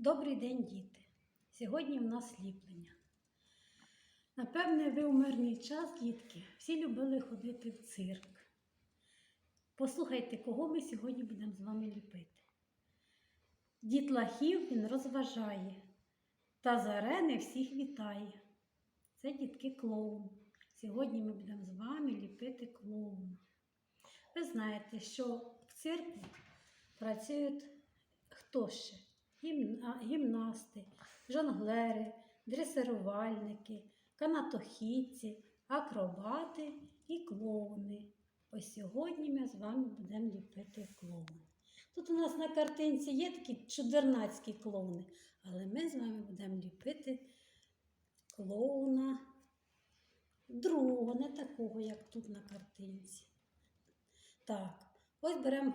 Добрий день, діти! Сьогодні в нас ліплення. Напевне, ви у мирний час, дітки, всі любили ходити в цирк. Послухайте, кого ми сьогодні будемо з вами ліпити. Дітлахів він розважає та з арени всіх вітає. Це дітки клоун. Сьогодні ми будемо з вами ліпити клоуна. Ви знаєте, що в цирку працюють хто ще? Гімна- гімнасти, жонглери, дресирувальники, канатохідці, акробати і клоуни. Ось сьогодні ми з вами будемо ліпити клоуна. Тут у нас на картинці є такі чудернацькі клоуни, але ми з вами будемо ліпити клоуна другого, не такого, як тут на картинці. Так, ось беремо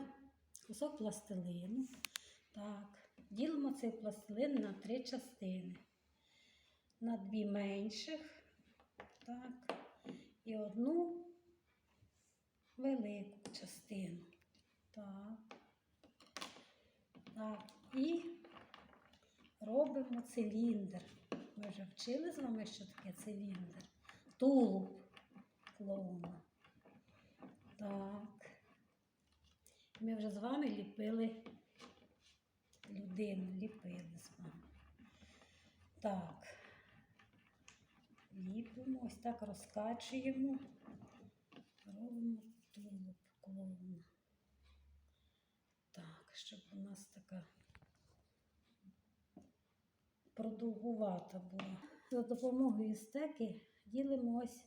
кусок пластилину. Так, ділимо цей пластилин на три частини. На дві менших. Так, і одну велику частину. Так. Так, і робимо циліндр. Ми вже вчили з вами, що таке циліндр. Тулуб клоуна. Так. Ми вже з вами ліпили людину, ліпили з вами. Так. Ліпимо, ось так розкачуємо. Робимо тулуб клоуна. Так, щоб у нас така продовгувата була. За допомогою стеки ділимо ось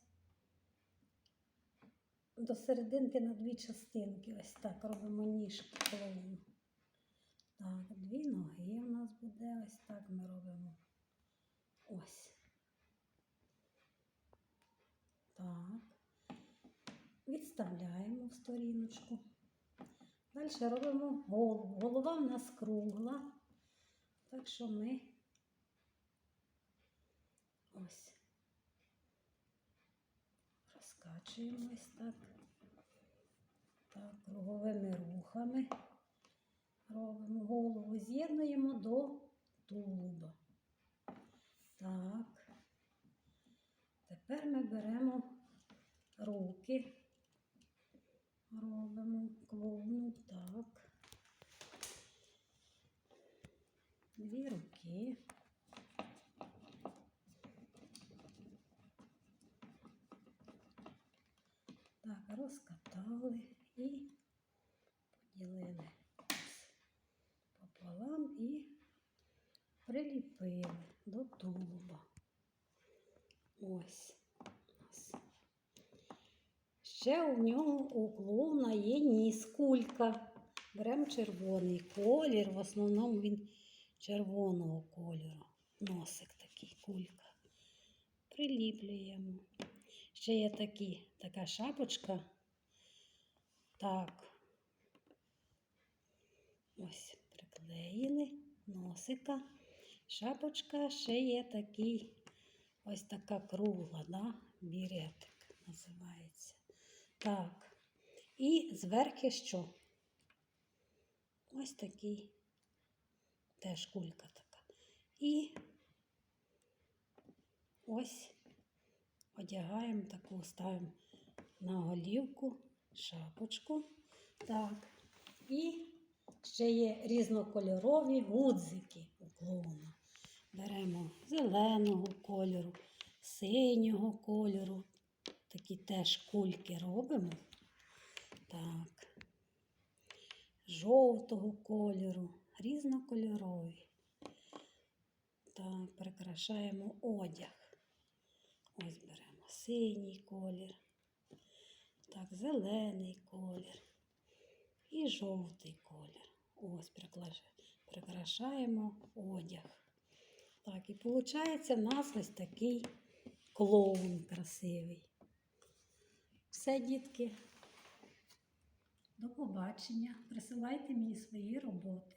до серединки на дві частинки. Ось так робимо ніжки клоуну. Так, дві ноги у нас буде. Ось так ми робимо. Ось. Так. Відставляємо в сторіночку. Далі робимо голову. Голова в нас кругла. Так що ми ось розкачуємо ось так. Так, круговими рухами робимо голову, з'єднуємо до тулуба. Так. Тепер ми беремо руки, робимо клоуну, так. Дві руки. Так, розкатали і приліпили до тулуба. Ось. Ще у нього у клоуна є ніс, кулька. Беремо червоний колір, в основному він червоного кольору. Носик такий, кулька. Приліплюємо. Ще є такі, така шапочка. Так. Ось приклеїли носика. Шапочка ще є такий, ось така кругла, да? біретик називається. Так. І зверху що? Ось такий теж кулька така. І ось одягаємо таку, ставимо на голівку шапочку. Так. І ще є різнокольорові гудзики клоуна. Беремо зеленого кольору, синього кольору. Такі теж кульки робимо. Так. Жовтого кольору, різнокольорові. Так, прикрашаємо одяг. Ось беремо синій колір, так, зелений колір і жовтий колір. Ось приклаш- прикрашаємо одяг. Так, і виходить в нас ось такий клоун красивий. Все, дітки. До побачення. Присилайте мені свої роботи.